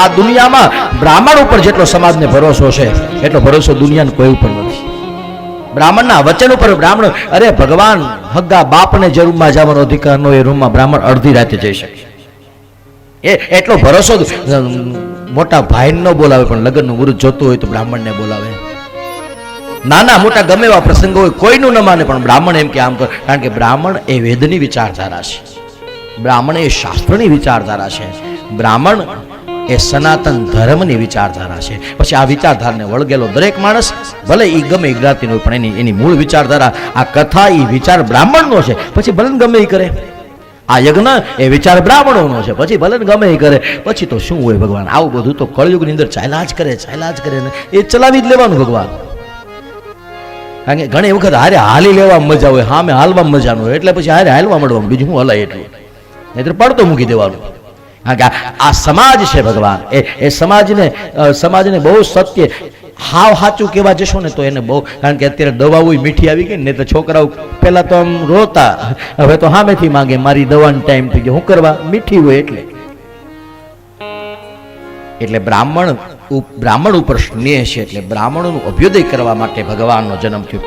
આ દુનિયામાં બ્રાહ્મણ ઉપર જેટલો સમાજને ભરોસો છે, એટલો ભરોસો દુનિયાને કોઈ ઉપર નથી. બ્રાહ્મણના વચન ઉપર બ્રાહ્મણ, અરે ભગવાન, હગ્ગા બાપને જે રૂમમાં જવાનો અધિકાર નો એ રૂમમાં બ્રાહ્મણ અડધી રાતે જઈ શકે. એ એટલો ભરોસો મોટા ભાઈ ન બોલાવે, પણ લગ્નનું મુહૂર્ત જોતું હોય તો બ્રાહ્મણને બોલાવે. નાના મોટા ગમે એવા પ્રસંગો હોય, કોઈનું ન માને, પણ બ્રાહ્મણ એમ કે આમ કરે, કારણ કે બ્રાહ્મણ એ વેદની વિચારધારા છે. બ્રાહ્મણ એ શાસ્ત્રની વિચારધારા છે. બ્રાહ્મણ એ સનાતન ધર્મની વિચારધારા છે. પછી આ વિચારધારાને વળગેલો દરેક માણસ, ભલે એ ગમે એ જ્ઞાતિનો પણ એની એની મૂળ વિચારધારા, આ કથા એ વિચાર બ્રાહ્મણનો છે. પછી ભલે ગમે એ કરે. આ યજ્ઞ એ વિચાર બ્રાહ્મણોનો છે. પછી ભલે ગમે એ કરે. પછી તો શું હોય ભગવાન? આવું બધું તો કળયુગની અંદર ચાલ્યા જ કરે, ચાલ્યા જ કરે ને એ ચલાવી જ લેવાનું ભગવાન. કારણ કે ઘણી વખત હારે હાલી લેવા મજા હોય, હામે હાલવા મજા એટલે પછી હારે હાલવા મળવાનું બીજું હું હલાય એટલું? નહીં પડતો મૂકી દેવાનું. આ- સમાજ છે ભગવાન. એ એ સમાજને સમાજને બહુ સત્ય, હાવ સાચું કહેવા જશો ને તો એને બહુ, કારણ કે અત્યારે દવાઓ મીઠી આવી ગઈ ને તો છોકરાઓ પહેલાં તો આમ રોતા. હવે તો સામેથી માંગે, મારી દવાનો ટાઈમ થઈ ગયો શું કરવા? મીઠી હોય એટલે. એટલે બ્રાહ્મણ બ્રાહ્મણ ઉપર સ્નેહ છે, એટલે બ્રાહ્મણોનું અભ્યુદય કરવા માટે ભગવાનનો જન્મ થયો.